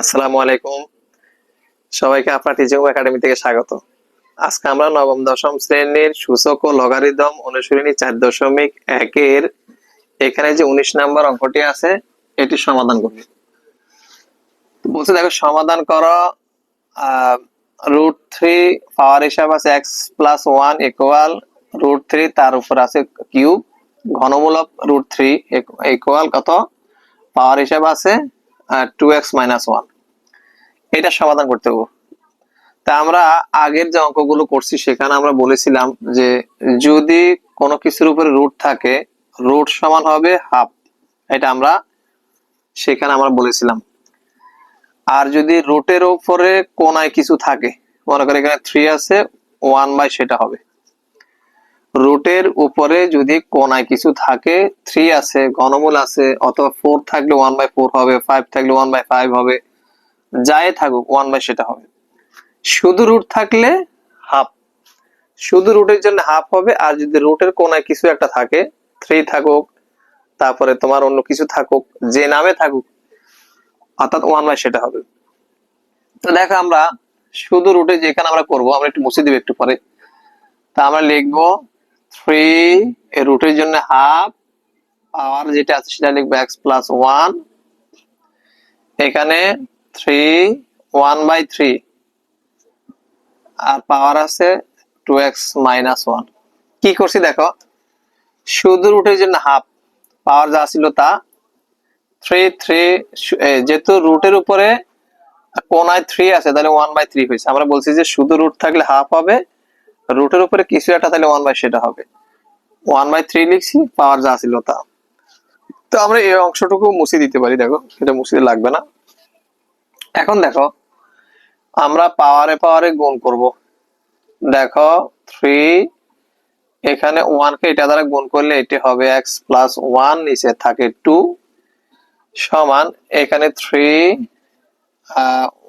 আসসালামু আলাইকুম। সবাইকে আপনার টিচিং একাডেমি থেকে স্বাগত। আজকে আমরা নবম, দশম শ্রেণির সূচক ও লগারিদম অনুশীলনী চার দশমিক একের এখানে যে উনিশ নাম্বার অঙ্কটি আছে, এটি সমাধান করব বলছে, দেখো, সমাধান করো রুট থ্রি পাওয়ার হিসাব আছে X plus one equal root three তার উপর আছে কিউব ঘনমূলক রুট থ্রি ইকুয়াল কত? পাওয়ার হিসাব আছে টু এক্স মাইনাস ওয়ান এটা সমাধান করতে হবে। তা আমরা আগের যে অঙ্কগুলো করছি, সেখানে আমরা বলেছিলাম যে যদি কোনো কিছুর উপরে রুট থাকে রুট সমান হবে হাফ এটা আমরা সেখানে আমরা বলেছিলাম। আর যদি রুটের উপরে কোনায় কিছু থাকে, মনে করে এখানে থ্রি আছে ওয়ান বাই সেটা হবে। রুটের উপরে যদি কোনায় কিছু থাকে থ্রি আছে, ঘনমূল আছে, অথবা ফোর থাকলে ওয়ান বাই ফোর হবে ফাইভ থাকলে ওয়ান বাই ফাইভ হবে, যাই থাকুক ওয়ান বাই সেটা হবে। শুধু রুট থাকলে হাফ শুধু রুটের জন্য হাফ হবে, আর যদি রুটের কোনায় কিছু একটা থাকে থ্রি থাকুক, তারপরে তোমার অন্য কিছু থাকুক, যে নামে থাকুক, অর্থাৎ ওয়ান বাই সেটা হবে। তো দেখো আমরা শুধু রুটে যেখানে আমরা করব, আমরা একটু মুছে দিব একটু পরে। তা আমরা লিখব থ্রি রুটের জন্য হাফ পাওয়ার যেটা আছে সেটা লিখব এক্স প্লাস ওয়ান এখানে থ্রি ওয়ান বাই থ্রি আর পাওয়ার আছে টু এক্স মাইনাস ওয়ান কি করছি দেখো? শুধু রুটের জন্য হাফ পাওয়ার যা ছিল তা। থ্রি থ্রি যেহেতু রুটের উপরে কোনায় থ্রি আছে, তাহলে ওয়ান বাই থ্রি হয়েছে। আমরা বলছি যে শুধু রুট থাকলে হাফ হবে রুটের উপরে কিছু একটা তাহলে ওয়ান বাই সেটা হবে। ওয়ান বাই থ্রি লিখছি পাওয়ার যা ছিল তা। তো আমরা এই অংশটুকু মুছে দিতে পারি, দেখো, এটা মুছে লাগবে না। এখন দেখো, আমরা পাওয়ারে পাওয়ারে গুণ করব। দেখো থ্রি এখানে ওয়ান কে এটা দ্বারা গুণ করলে এটি হবে এক্স প্লাস ওয়ান নিচে থাকে টু সমান এখানে থ্রি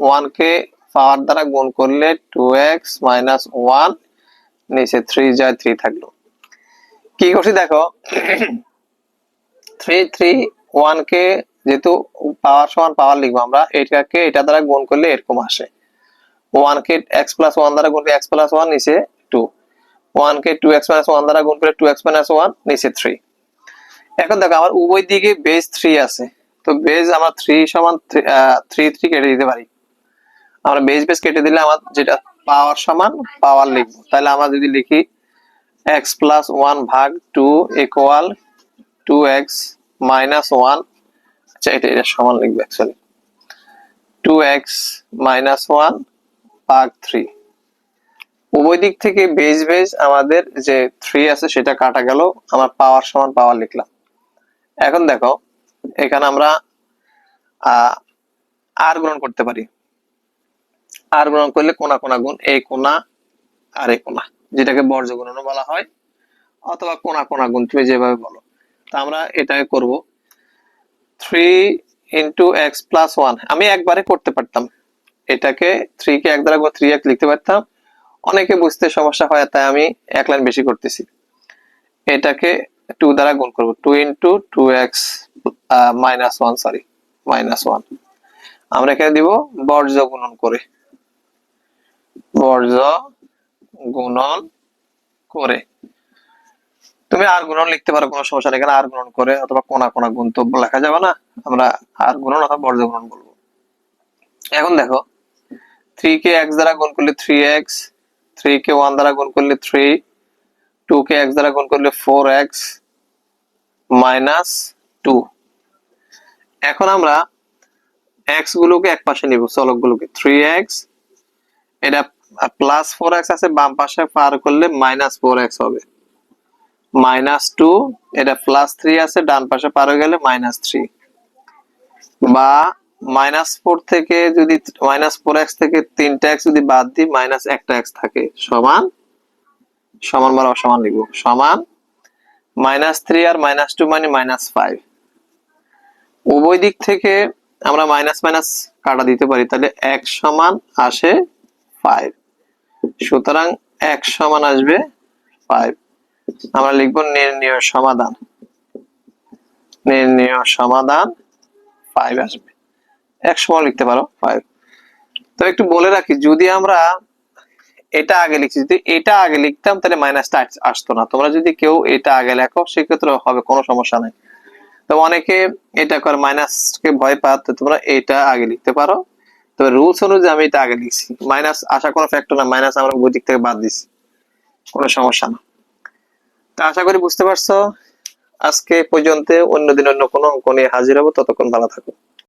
ওয়ান কে পাওয়ার দ্বারা গুণ করলে টু এক্স মাইনাস ওয়ান নিচে থ্রি যায় থ্রি থাকল। কি করছি দেখো? থ্রি থ্রি ওয়ান কে যেহেতু পাওয়ার সমান পাওয়ার লিখব আমরা, এটাকে এটা দ্বারা গুণ করলে এরকম আসে। ওয়ান কে এক্স প্লাস ওয়ান দ্বারা গুণ করলে এক্স প্লাস ওয়ান নিচে টু ওয়ান কে টু এক্স মাইনাস ওয়ান দ্বারা গুণ করে টু এক্স মাইনাস ওয়ান নিচে থ্রি এখন দেখো, আমার উভয় দিকে বেস থ্রি আছে। তো বেস আমার থ্রি সমান থ্রি থ্রি কেটে দিতে পারি। আমরা বেস বেস কেটে দিলে আমার যেটা পাওয়ার সমান পাওয়ার লিখব। তাহলে আমরা যদি লিখি এক্স প্লাস ওয়ান ভাগ two equal two X minus one আচ্ছা এটা এটা সমান লিখব actually two X minus one ভাগ থ্রি উভয় দিক থেকে বেজ বেজ আমাদের যে থ্রি আছে সেটা কাটা গেল, আমার পাওয়ার সমান পাওয়ার লিখলাম। এখন দেখো, এখানে আমরা আর গ্রহণ করতে পারি। আর গ্রহণ করলে কোনা কোনা গুণ এই কোনা আর এই কোনা, যেটাকে বর্জ্য গুণনও বলা হয়, অথবা কোনা কোনা গুণ, তুমি যেভাবে বলো। তা আমরা এটাকে করব। Three into X plus one, আমি একবারে করতে পারতাম। এটাকে থ্রি কে এক দ্বারা থ্রি এক্স লিখতে পারতাম। অনেকে বুঝতে সমস্যা হয়, তাই আমি এক লাইন বেশি করতেছি। এটাকে টু দ্বারা গুণ করব। Two into two X minus one sorry minus one আমরা এখানে দিব বর্জ্য গুণন করে। বর্জ্য গুণন করে। তুমি আর গুণন লিখতে পারো, কোনো সমস্যা নেই। আর গুণন করে অথবা কোনা কোনা তো লেখা যাবে না। আমরা আর গুণন অথবা বর্জ্য গুণন বলব। এখন দেখো থ্রি কে এক্স দ্বারা গুণ করলে থ্রি এক্স থ্রি কে ওয়ান দ্বারা গুণ করলে থ্রি টু কে এক্স দ্বারা গুণ করলে ফোর এক্স মাইনাস টু এখন আমরা এক্স গুলোকে এক পাশে নিব চলক গুলোকে থ্রি এক্স এটা প্লাস ফোর এক্স আছে, বাম পাশে পার করলে মাইনাস ফোর এক্স হবে। মাইনাস টু এটা প্লাস থ্রি আছে, ডান পাশে পার হয়ে গেলে মাইনাস থ্রি বা মাইনাস ফোর থেকে যদি মাইনাস ফোর এক্স থেকে তিনটা এক্স যদি বাদ দিই মাইনাস একটা এক্স থাকে। সমান সমান বা অসমান লিখব। সমান মাইনাস থ্রি আর মাইনাস টু মানে মাইনাস ফাইভ উভয় দিক থেকে আমরা মাইনাস মাইনাস কাটা দিতে পারি, তাহলে এক সমান আসে ফাইভ সুতরাং এক সমান আসবে ফাইভ আমরা লিখব নির্ণয় সমাধান। নির্ণয় সমাধান ফাইভ আসবে। একশো লিখতে পারো ফাইভ তো একটু বলে রাখি, যদি আমরা এটা আগে লিখছি যদি এটা আগে লিখতাম, তাহলে মাইনাসটা আসতো না। তোমরা যদি কেউ এটা আগে লেখো, সেক্ষেত্রে হবে, কোনো সমস্যা নাই। তো অনেকে এটা করে মাইনাসকে ভয় পাত তোমরা এটা আগে লিখতে পারো। তবে রুলস অনুযায়ী আমি এটা আগে লিখছি। মাইনাস আশা কোনো ফ্যাক্টর না মাইনাস আমরা বই দিক থেকে বাদ দিছি। কোনো সমস্যা না। তা আশা করি বুঝতে পারছ। আজকে পর্যন্ত অন্যদিন অন্য কোনো অঙ্ক নিয়ে হাজির হব। ততক্ষণ ভালো থাকো।